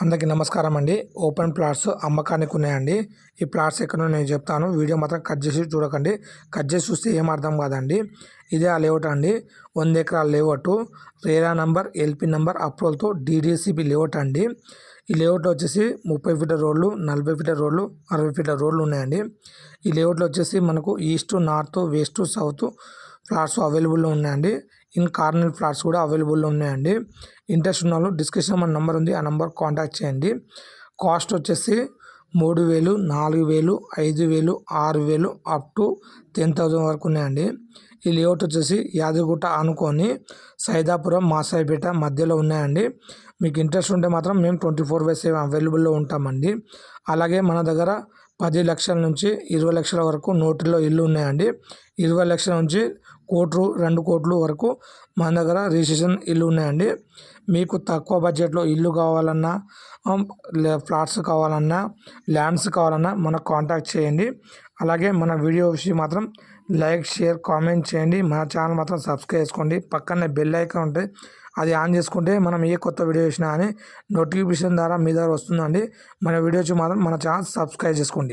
అందరికీ నమస్కారం అండి. ఓపెన్ ప్లాట్స్ అమ్మకానికి ఉన్నాయండి. ఈ ప్లాట్స్ ఎక్కడో నేను చెప్తాను. వీడియో మాత్రం కట్ చేసి చూడకండి. కట్ చేసి చూస్తే ఏం అర్థం కాదండి. ఇదే ఆ లేఅవుట్ అండి. వంద ఎకరాల layout. RERA number LP number అప్రూవల్తో DDCB layout అండి. ఈ లేఅవుట్లో వచ్చేసి ముప్పై ఫీట్ల రోడ్లు నలభై ఫీట్ల రోడ్లు అరవై ఫీట్ల రోడ్లు ఉన్నాయండి. ఈ లేఅవుట్లో వచ్చేసి మనకు east north west south flats అవైలబుల్లో ఉన్నాయండి. ఇన్ కార్నర్ ఫ్లాట్స్ కూడా అవైలబుల్లో ఉన్నాయండి. ఇంట్రెస్ట్ ఉన్న వాళ్ళు డిస్క్రిప్షన్ మన నెంబర్ ఉంది. ఆ నెంబర్ కాంటాక్ట్ చేయండి. కాస్ట్ వచ్చేసి మూడు వేలు నాలుగు వేలు ఐదు వేలు ఆరు వేలు అప్ టు టెన్ థౌజండ్ వరకు ఉన్నాయండి. ఈ లేఅవుట్ వచ్చేసి యాదగిరిగుట్ట అనుకొని సైదాపురం మాసాయిపేట మధ్యలో ఉన్నాయండి. మీకు ఇంట్రెస్ట్ ఉంటే మాత్రం మేము ట్వంటీ ఫోర్ బై సెవెన్ అవైలబుల్లో ఉంటామండి. అలాగే మన దగ్గర పది లక్షల నుంచి ఇరవై లక్షల వరకు నోటిలో ఇల్లు ఉన్నాయండి. ఇరవై లక్షల నుంచి కోట్లు రెండు కోట్లు వరకు మన దగ్గర రిజిస్ట్రేషన్ ఇల్లు ఉన్నాయండి. మీకు తక్కువ బడ్జెట్లో ఇల్లు కావాలన్నా ఫ్లాట్స్ కావాలన్నా ల్యాండ్స్ కావాలన్నా మనకు కాంటాక్ట్ చేయండి. అలాగే మన వీడియో విషయం మాత్రం లైక్ షేర్ కామెంట్ చేయండి. మన ఛానల్ మాత్రం సబ్స్క్రైబ్ చేసుకోండి. పక్కనే బెల్ ఐకాన్ ఉంటుంది అది ఆన్ చేసుకుంటే మనం ఏ కొత్త వీడియో వేసినా అని నోటిఫికేషన్ ద్వారా మీ దగ్గర వస్తుందండి. మన వీడియో వచ్చి మాత్రం మన ఛానల్ సబ్స్క్రైబ్ చేసుకోండి.